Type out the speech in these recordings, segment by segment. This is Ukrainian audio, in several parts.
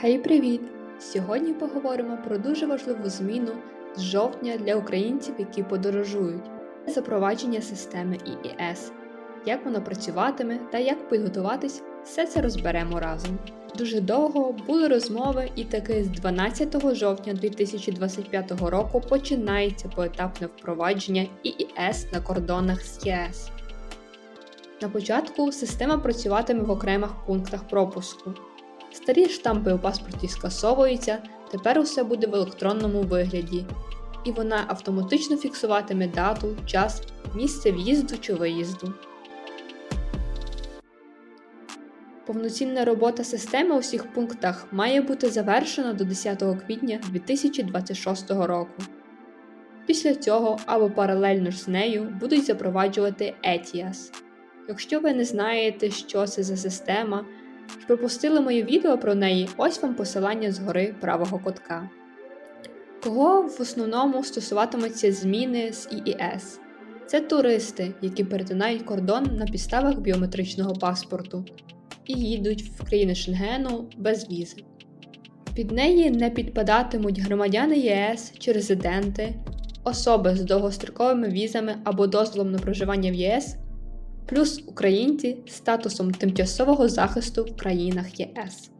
Гей, привіт! Сьогодні поговоримо про дуже важливу зміну з жовтня для українців, які подорожують. Запровадження системи ІІС, як воно працюватиме та як підготуватись, все це розберемо разом. Дуже довго були розмови, і таки з 12 жовтня 2025 року починається поетапне впровадження ІІС на кордонах з ЄС. На початку система працюватиме в окремих пунктах пропуску. Старі штампи у паспорті скасовуються, тепер усе буде в електронному вигляді, і вона автоматично фіксуватиме дату, час, місце в'їзду чи виїзду. Повноцінна робота системи у всіх пунктах має бути завершена до 10 квітня 2026 року. Після цього або паралельно ж з нею будуть запроваджувати ETIAS. Якщо ви не знаєте, що це за система, пропустили моє відео про неї, ось вам посилання згори правого кутка. Кого в основному стосуватимуться зміни з ІІС? Це туристи, які перетинають кордон на підставах біометричного паспорту і їдуть в країни Шенгену без візи. Під неї не підпадатимуть громадяни ЄС чи резиденти, особи з довгостроковими візами або дозволом на проживання в ЄС плюс українці статусом тимчасового захисту в країнах ЄС.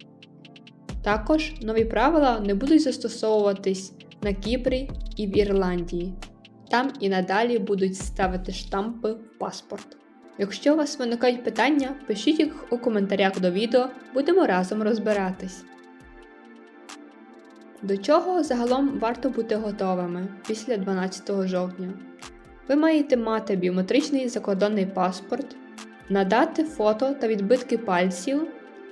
Також нові правила не будуть застосовуватись на Кіпрі і в Ірландії. Там і надалі будуть ставити штампи в паспорт. Якщо у вас виникають питання, пишіть їх у коментарях до відео, будемо разом розбиратись. До чого загалом варто бути готовими після 12 жовтня? Ви маєте мати біометричний закордонний паспорт, надати фото та відбитки пальців,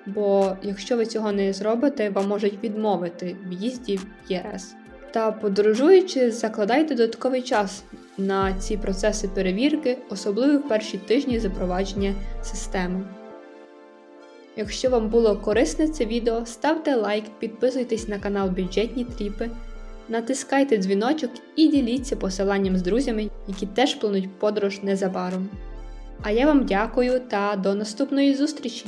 бо якщо ви цього не зробите, вам можуть відмовити в'їзді в ЄС. Та подорожуючи, закладайте додатковий час на ці процеси перевірки, особливо в перші тижні запровадження системи. Якщо вам було корисне це відео, ставте лайк, підписуйтесь на канал Бюджетні Тріпи, натискайте дзвіночок і діліться посиланням з друзями, які теж планують подорож незабаром. А я вам дякую та до наступної зустрічі!